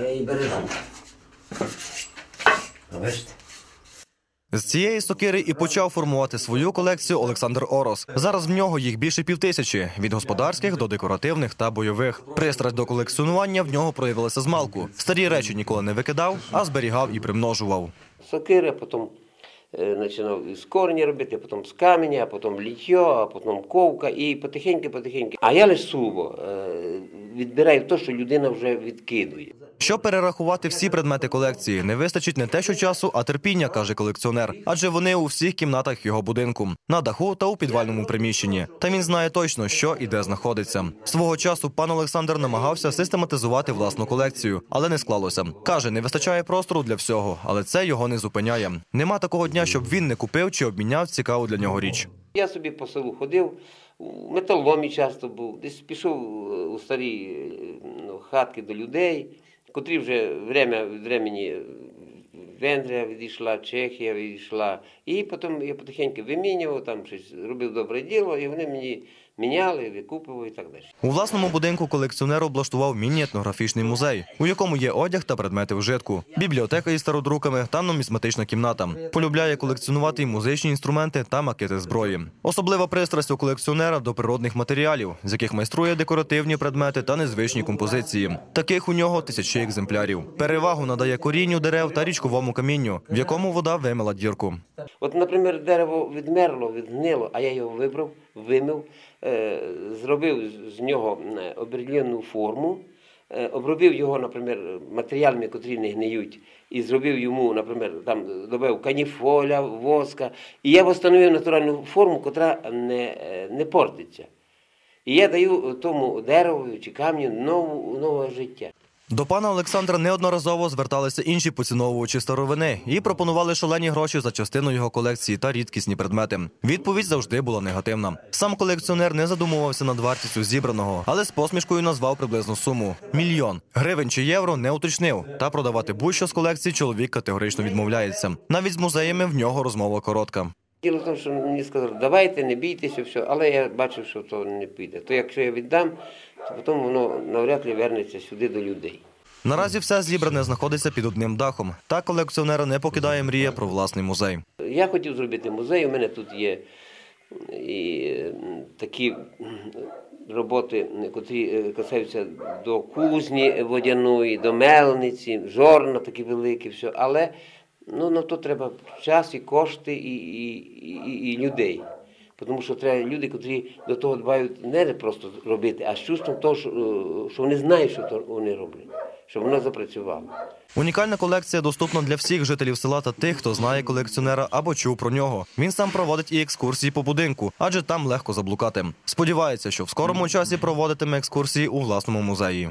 Я її бережу. Бачите? З цієї сокири і почав формувати свою колекцію Олександр Орос. Зараз в нього їх більше півтисячі від господарських до декоративних та бойових. Пристрасть до колекціонування в нього проявилася з малку. Старі речі ніколи не викидав, а зберігав і примножував. Сокири, потім починав з корені робити, потім з каменя, а потім літьо, а потім ковка і потихеньки-потихеньки. А я лише суво е, відбираю те, що людина вже відкидує. Щоб перерахувати всі предмети колекції, не вистачить не те, що часу, а терпіння, каже колекціонер. Адже вони у всіх кімнатах його будинку, на даху та у підвальному приміщенні. Та він знає точно, що і де знаходиться. Свого часу пан Олександр намагався систематизувати власну колекцію, але не склалося. каже, не вистачає простору для всього, але це його не зупиняє. Нема такого дня, щоб він не купив чи обміняв цікаву для нього річ. Я собі по селу ходив, у металоломі часто був, десь пішов е, у старі е, ну, хатки до людей, котрі вже время від времені Венгрія відійшла, Чехія відійшла. І потім я потихеньку вимінював, там щось робив добре діло, і вони мені міняли, викупували і так далі. У власному будинку колекціонер облаштував міні-етнографічний музей, у якому є одяг та предмети вжитку, бібліотека із стародруками та нумізматична кімната. Полюбляє колекціонувати й музичні інструменти та макети зброї. Особлива пристрасть у колекціонера до природних матеріалів, з яких майструє декоративні предмети та незвичні композиції. Таких у нього тисячі екземплярів. Перевагу надає корінню дерев та річковому камінню, в якому вода вимила дірку. От, наприклад, дерево відмерло, відгнило, а я його вибрав, вимив, е, зробив з- нього е, форму, е, обробив його, наприклад, матеріалами, котрі не гниють, і зробив йому, наприклад, там додав каніфоля, воска. І я встановив натуральну форму, котра не, не портиться. І я даю тому дереву чи камню нову, нове життя. До пана Олександра неодноразово зверталися інші поціновувачі старовини і пропонували шалені гроші за частину його колекції та рідкісні предмети. Відповідь завжди була негативна. Сам колекціонер не задумувався над вартістю зібраного, але з посмішкою назвав приблизну суму мільйон гривень чи євро не уточнив. Та продавати будь-що з колекції чоловік категорично відмовляється. Навіть з музеями в нього розмова коротка. Діло в тому, що мені сказали, давайте, не бійтеся, все. Але я бачив, що то не піде. То якщо я віддам, потім воно навряд ли вернеться сюди до людей. Наразі все зібране знаходиться під одним дахом. Та колекціонера не покидає мрія про власний музей. Я хотів зробити музей. У мене тут є і такі роботи, котрі е, касаються до кузні водяної, до мельниці, жорна такі великі, все. Але ну, на то треба час і кошти, і, і, і, і людей. Тому що треба люди, котрі до того дбають не просто робити, а з чувством того, що, е, вони знають, що вони роблять, щоб воно запрацювало. Унікальна колекція доступна для всіх жителів села та тих, хто знає колекціонера або чув про нього. Він сам проводить і екскурсії по будинку, адже там легко заблукати. Сподівається, що в скорому часі проводитиме екскурсії у власному музеї.